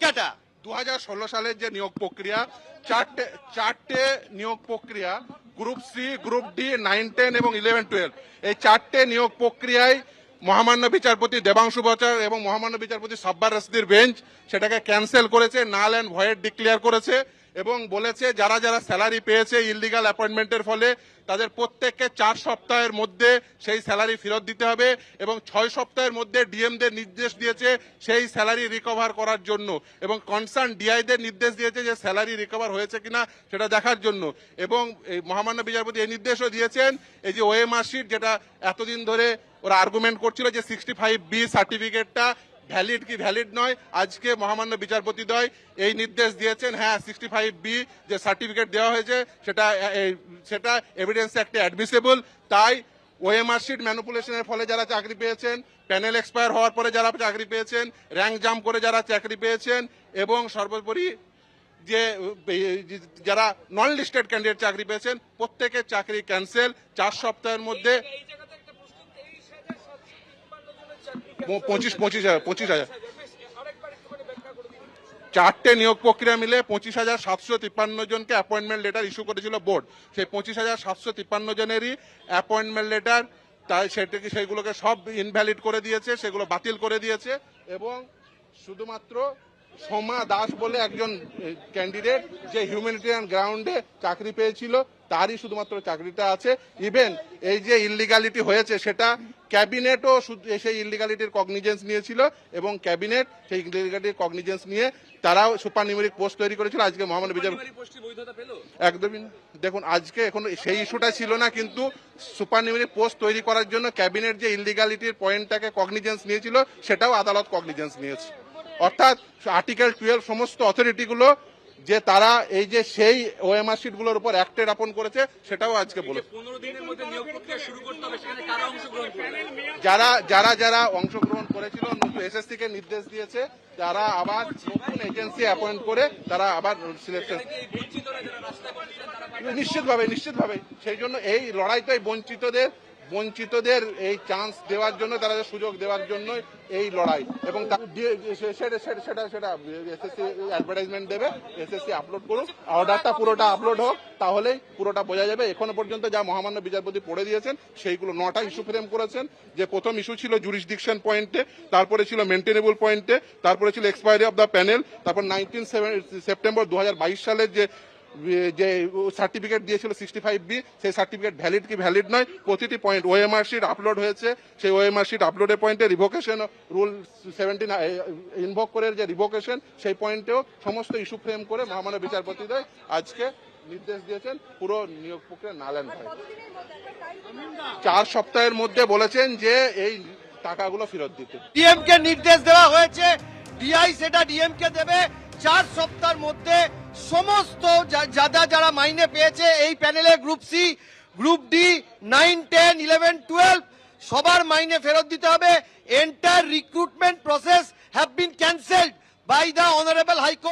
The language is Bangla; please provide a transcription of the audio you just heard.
ক্যালকাটা দু সালের যে নিয়োগ প্রক্রিয়া, চারটে চারটে নিয়োগ প্রক্রিয়া, group C, group D, nine, ten এবং ইলেভেন, টুয়েলভ। এই চারটে নিয়োগ প্রক্রিয়ায় মহামান্য বিচারপতি দেবাংশু বচার এবং মহামান্য বিচারপতি সাব্বার রসদির বেঞ্চ সেটাকে ক্যান্সেল করেছে, নাল অ্যান্ড ভয়েড ডিক্লেয়ার করেছে। এবং বলেছে যারা যারা স্যালারি পেয়েছে ইলিগাল অ্যাপয়েন্টমেন্টের ফলে, তাদের প্রত্যেককে চার সপ্তাহের মধ্যে সেই স্যালারি ফেরত দিতে হবে এবং ছয় সপ্তাহের মধ্যে ডিএমদের নির্দেশ দিয়েছে সেই স্যালারি রিকভার করার জন্য এবং কনসার্ন ডিআইদের নির্দেশ দিয়েছে যে স্যালারি রিকভার হয়েছে কিনা সেটা দেখার জন্য। এবং মহামান্য বিচারপতি এই নির্দেশও দিয়েছেন, এই যে ওএমআর শিট যেটা এতদিন ধরে ওরা আর্গুমেন্ট করছিল যে সিক্সটি ফাইভ বি সার্টিফিকেটটা ভ্যালিড কি ভ্যালিড নয়, আজকে মহামান্য বিচারপতিদ্বয় এই নির্দেশ দিয়েছেন হ্যাঁ সিক্সটি ফাইভ বি যে সার্টিফিকেট দেওয়া হয়েছে, সেটা সেটা এভিডেন্স একটা অ্যাডমিসেবল তাই ওএমআর শিট ম্যানুপুলেশনের ফলে যারা চাকরি পেয়েছেন প্যানেল এক্সপায়ার হওয়ার পরে যারা চাকরি পেয়েছেন র্যাঙ্ক জাম্প করে যারা চাকরি পেয়েছেন, এবং সর্বোপরি যে যারা নন লিস্টেড ক্যান্ডিডেট চাকরি পেয়েছেন, প্রত্যেকের চাকরি ক্যান্সেল চার সপ্তাহের মধ্যে পঁচিশ পঁচিশ হাজার পঁচিশ হাজার। চারটে নিয়োগ প্রক্রিয়া মিলে পঁচিশ হাজার সাতশো তিপ্পান্ন জনকে অ্যাপয়েন্টমেন্ট লেটার ইস্যু করেছিল বোর্ড সেই পঁচিশ হাজার সাতশো তিপ্পান্ন জনেরই অ্যাপয়েন্টমেন্ট লেটার তাই সেটাকে সেইগুলোকে সব ইনভ্যালিড করে দিয়েছে, সেগুলো বাতিল করে দিয়েছে, এবং শুধুমাত্র সোমা দাস বলে একজন ক্যান্ডিডেট যে হিউম্যানিটেরিয়ান গ্রাউন্ডে চাকরি পেয়েছিল, তারই শুধুমাত্র চাকরিটা আছে। ইভেন এই যে ইলিগালিটি হয়েছে, সেটা ক্যাবিনেটও সেই ইলিগালিটির কগনিজেন্স নিয়েছিল এবং ক্যাবিনেট সেই ইলিগালিটির কগনিজেন্স নিয়ে তারাও সুপার নিউমেরিক পোস্ট তৈরি করেছিল। আজকে মহামান্য বিচার একদমই দেখুন আজকে এখন সেই ইস্যুটা ছিল না কিন্তু সুপার নিউমেরিক পোস্ট তৈরি করার জন্য ক্যাবিনেট যে ইলিগালিটির পয়েন্টটাকে কগনিজেন্স নিয়েছিল সেটাও আদালত কগনিজেন্স নিয়েছে। অর্থাৎ আর্টিকেল টুয়েলভ সমস্ত অথরিটিগুলো যে তারা এই যে সেই ওএমআর শিটগুলোর উপর অ্যাক্টেড আপন করেছে সেটাও আজকে করবে? যারা যারা যারা অংশগ্রহণ করেছিল এসএসসি কে নির্দেশ দিয়েছে তারা আবার নতুন এজেন্সি অ্যাপয়েন্ট করে তারা আবার সিলেকশন নিশ্চিতভাবে নিশ্চিতভাবে। সেই জন্য এই লড়াইটাই বঞ্চিতদের বঞ্চিতদের এই চান্স দেওয়ার জন্য, তারা সুযোগ দেওয়ার জন্য এই লড়াই। এবং সেটা সেটা সেটা এসএসসি অ্যাডভার্টাইজমেন্ট দেবে এসএসসি আপলোড করুক। অর্ডারটা পুরোটা আপলোড হোক, তাহলেই পুরোটা বোঝা যাবে। এখনও পর্যন্ত যা মহামান্য বিচারপতি পড়ে দিয়েছেন, সেইগুলো নটা ইস্যু ফ্রেম করেছেন। যে প্রথম ইস্যু ছিল জুরিসডিকশন পয়েন্টে তারপরে ছিল মেনটেনেবল পয়েন্টে তারপরে ছিল এক্সপায়ারি অফ দ্য প্যানেল তারপর নাইনটিন সেপ্টেম্বর দু হাজার বাইশ সালের যে যে সার্টিফিকেট দিয়েছিল সিক্সটি ফাইভ বি সেই সার্টিফিকেট ভ্যালিড কি ভ্যালিড নয়, প্রতিটি পয়েন্ট ওএমআর শিট আপলোড হয়েছে। সেই ওএমআর শিট আপলোডের পয়েন্টে রিভোকেশন রুল সেভেন্টিন ইনভোক করে যে রিভোকেশন সেই পয়েন্টেও সমস্ত ইস্যু ফ্রেম করে মহামান্য বিচারপতিদের আজকে নির্দেশ দিয়েছেন, পুরো নিয়োগ প্রক্রিয়া নালেন চার সপ্তাহের মধ্যে বলেছেন যে এই টাকাগুলো ফেরত দিতে। ডিএম কে নির্দেশ দেওয়া হয়েছে ডিআই সেটা ডিএম কে দেবে চার সপ্তাহের মধ্যে সমস্ত যারা যারা মাইনে পেয়েছে এই প্যানেলে group C, group D, nine, ten, eleven, twelve সবার মাইনে ফেরত দিতে হবে। Entire recruitment process have been cancelled by the honourable high court